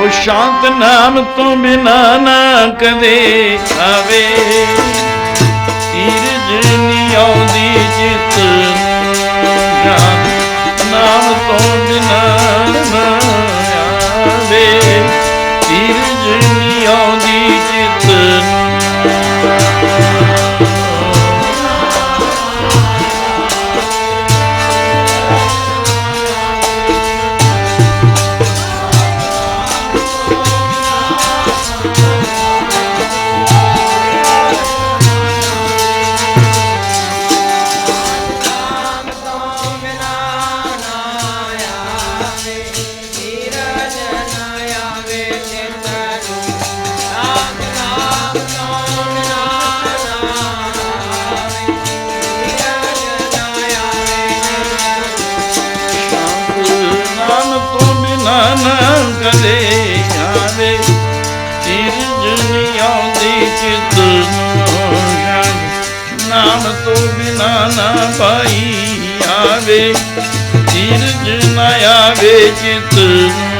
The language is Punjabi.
ਉਹ ਸ਼ਾਂਤ ਨਾਮ ਤੋਂ ਬਿਨਾ ਨਾ ਕਦੇ ਆਵੇ। ਤੀਰਜ ਨੀ ਆਉਂਦੀ ਚਿਤ ਸ਼ਾਂਤ ਨਾਮ ਤੋਂ ਬਿਨਾ ਨਾ ਆਵੇ। ਤੀਰਜ ਨੀ ਆਉਂਦੀ ਨਾ ਕਦੇ ਆਵੇ ਤੀਰਜ ਨੀ ਆਉਂਦੀ, ਚਿਤ ਨਾਮ ਤੋਂ ਬਿਨਾ ਨਾ ਪਾਈ ਆਵੇ ਤੀਰਜ ਨਾ ਆਵੇ, ਚਿਤ ਨੂੰ